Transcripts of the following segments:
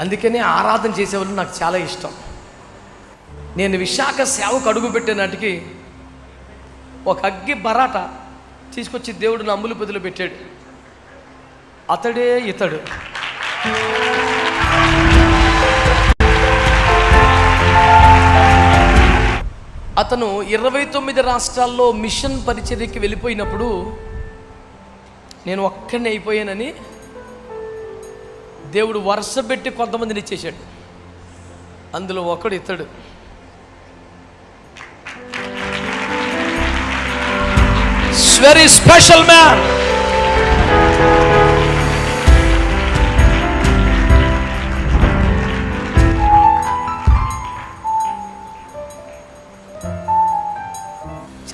అందుకనే ఆరాధన చేసేవాళ్ళు నాకు చాలా ఇష్టం. నేను విశాఖ సేవకు అడుగుపెట్టినటికి ఒక అగ్గి బరాట తీసుకొచ్చి దేవుడు నమ్ములు పొదులు పెట్టాడు. అతడే ఇతడు. అతను ఇరవై తొమ్మిది రాష్ట్రాల్లో మిషన్ పరిచర్యకి వెళ్ళిపోయినప్పుడు నేను ఒక్కడిని అయిపోయానని దేవుడు వరుస పెట్టి కొంతమందిని ఇచ్చేశాడు. అందులో ఒకడు ఇతడు. వెరీ స్పెషల్ మ్యాన్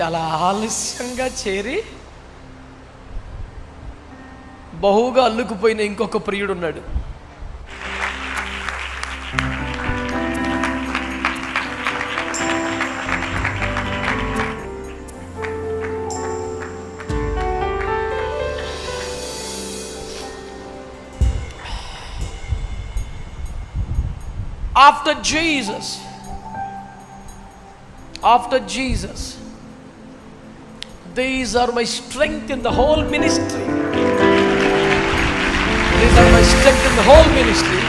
చాలా ఆలస్యంగా చేరి బహుగా అల్లుకుపోయిన ఇంకొక ప్రియుడు after Jesus, after Jesus, these are my strength in the whole ministry. These are my strength in the whole ministry.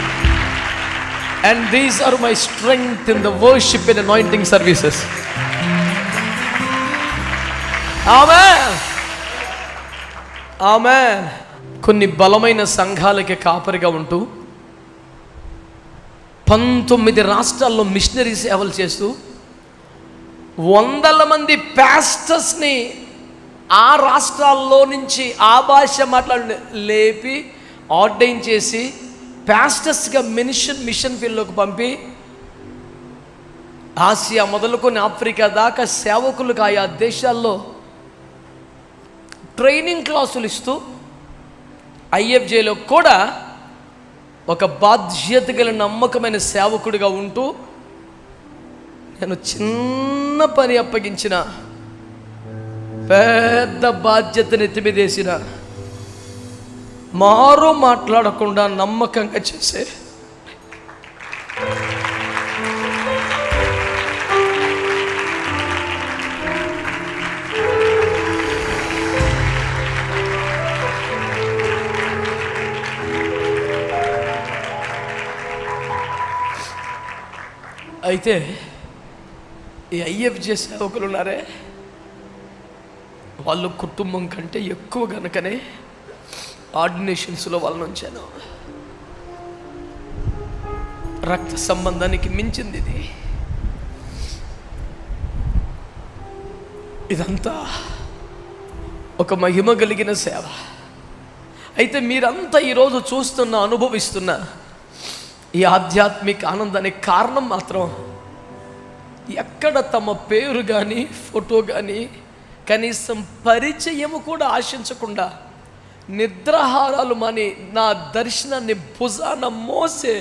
And these are my strength in the worship and anointing services. Amen. Amen. కొన్ని బలమైన సంఘాలకి కాపరిగా ఉంటూ పంతొమ్మిది రాష్ట్రాల్లో machinery సేవలు చేస్తూ వందల మంది ప్యాస్టర్స్ని ఆ రాష్ట్రాల్లో నుంచి ఆ భాష మాట్లాడి లేపి ఆర్డైన్ చేసి ప్యాస్టర్స్గా మిషన్ మిషన్ ఫీల్డ్లోకి పంపి ఆసియా మొదలుకొని ఆఫ్రికా దాకా సేవకులకు ఆయా దేశాల్లో ట్రైనింగ్ క్లాసులు ఇస్తూ ఐఎఫ్జేలో కూడా ఒక బాధ్యత గల నమ్మకమైన సేవకుడిగా ఉంటూ నేను చిన్న పని అప్పగించిన పెద్ద బాధ్యతను ఎత్తిమీదేసిన మారు మాట్లాడకుండా నమ్మకంగా చేసే అయితే ఈ ఐఎఫ్జే సేవకులు ఉన్నారే? వాళ్ళు కుటుంబం కంటే ఎక్కువ కనుకనే ఆర్డినేషన్స్లో వాళ్ళని ఉంచాను. రక్త సంబంధానికి మించింది ఇది. ఇదంతా ఒక మహిమ కలిగిన సేవ. అయితే మీరంతా ఈరోజు చూస్తున్న అనుభవిస్తున్న ఈ ఆధ్యాత్మిక ఆనందానికి కారణం మాత్రం ఎక్కడ తమ పేరు కానీ ఫోటో కానీ కనీసం పరిచయము కూడా ఆశించకుండా నిద్రహారాలు మని నా దర్శనాన్ని భుజాన మోసే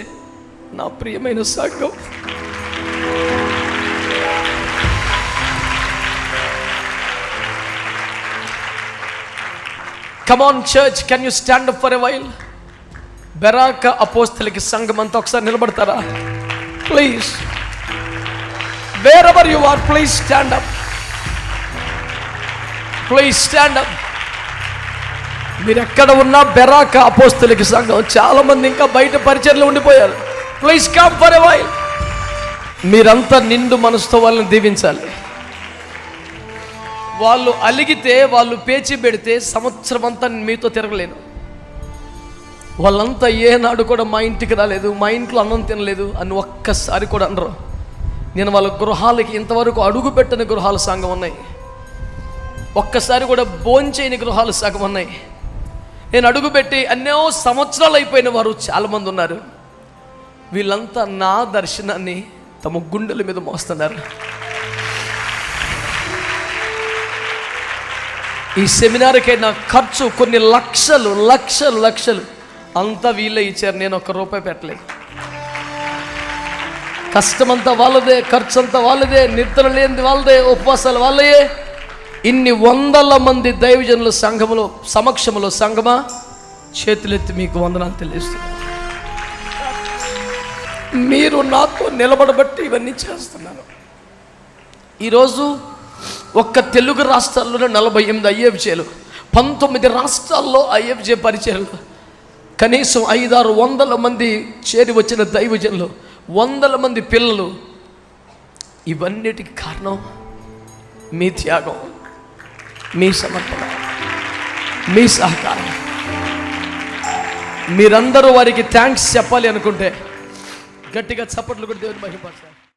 నా ప్రియమైన సంఘం. Come on church can you stand up for a while బెరాక అపోస్తలకి సంఘం అంతా ఒకసారి నిలబడతారా? Please wherever you are please stand up please stand up మీరు ఎక్కడ ఉన్నా బెరాక అపోస్తలకి సంఘం. చాలా మంది ఇంకా బయట పరిచయలు ఉండిపోయారు. Please come for a while మీరంతా నిండు మనసుతో వాళ్ళని దీవించాలి. వాళ్ళు అలిగితే వాళ్ళు పేచి పెడితే సంవత్సరం అంతా మీతో తిరగలేను. వాళ్ళంతా ఏనాడు కూడా మా ఇంటికి రాలేదు మా ఇంట్లో అన్నం తినలేదు అని ఒక్కసారి కూడా అనరు. నేను వాళ్ళ గృహాలకి ఇంతవరకు అడుగు పెట్టని గృహాల సంఘం ఉన్నాయి. ఒక్కసారి కూడా భోంచేయని గృహాలు సగం ఉన్నాయి. నేను అడుగుపెట్టి ఎన్నో సంవత్సరాలు అయిపోయిన వారు చాలామంది ఉన్నారు. వీళ్ళంతా నా దర్శనాన్ని తమ గుండెల మీద మోస్తున్నారు. ఈ సెమినార్కే నా ఖర్చు కొన్ని లక్షలు లక్షలు లక్షలు. అంతా వీళ్ళే ఇచ్చారు నేను ఒక్క రూపాయి పెట్టలేదు. కష్టమంతా వాళ్ళదే ఖర్చు అంతా వాళ్ళదే నిద్ర లేనిది వాళ్ళదే ఉపవాసాలు వాళ్ళయే. ఇన్ని వందల మంది దైవజనుల సంఘములో సమక్షములో సంఘమా? చేతులెత్తి మీకు వందనాలు తెలియజేస్తుంది మీరు నాతో నిలబడబట్టి ఇవన్నీ చేస్తున్నాను. ఈరోజు ఒక్క తెలుగు రాష్ట్రాల్లోనే నలభై ఎనిమిది ఐఎఫ్జేలు పంతొమ్మిది రాష్ట్రాల్లో ఐఎఫ్జే పరిచయాలు. కనీసం ఐదారు వందల మంది చేరి వచ్చిన దైవజనులు వందల మంది పిల్లలు ఇవన్నిటికి కారణం మీ త్యాగం మీ సమర్పణ మీ సహకారం. మీరందరూ వారికి థ్యాంక్స్ చెప్పాలి అనుకుంటే గట్టిగా చప్పట్లు కూడా దేవుని మహిమపరచాలి